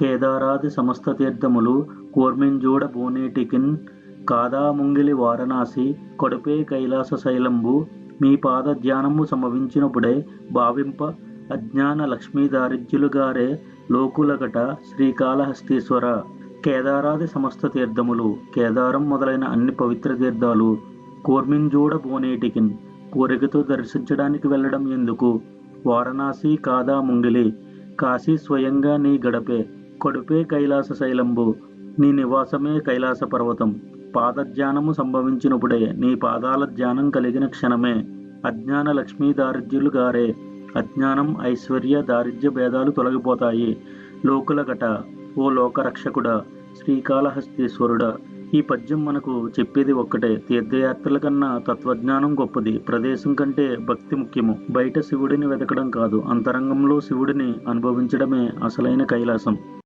కేదారాది సమస్త తీర్థములు కూర్మింజూడ బోనేటికిన్ కాదాముంగిలి వారణాసి కడుపే కైలాస శైలంబు మీ పాద ధ్యానము సమవించినప్పుడే భావింప అజ్ఞాన లక్ష్మీ దారిద్ర్యులుగారే లోకులగట శ్రీకాళహస్తీశ్వర. కేదారాది సమస్త తీర్థములు కేదారం మొదలైన అన్ని పవిత్ర తీర్థాలు కూర్మింజూడ బోనేటికిన్ కోరికతో దర్శించడానికి వెళ్ళడం ఎందుకు? వారణాసి కాదా ముంగిలి కాశీ స్వయంగా నీ గడపే. కడుపే కైలాస శైలంబు నీ నివాసమే కైలాస పర్వతం. పాదధ్యానము సంభవించినప్పుడే నీ పాదాల ధ్యానం కలిగిన క్షణమే అజ్ఞాన లక్ష్మీ దారిద్ర్యులు గారే. అజ్ఞానం ఐశ్వర్య దారిద్ర్య భేదాలు తొలగిపోతాయి. లోకులగట ఓ లోకరక్షకుడా శ్రీకాళహస్తీశ్వరుడా. ఈ పద్యం మనకు చెప్పేది ఒక్కటే. తీర్థయాత్రల కన్నా తత్వజ్ఞానం గొప్పది. ప్రదేశం కంటే భక్తి ముఖ్యము. బయట శివుడిని వెతకడం కాదు. అంతరంగంలో శివుడిని అనుభవించడమే అసలైన కైలాసం.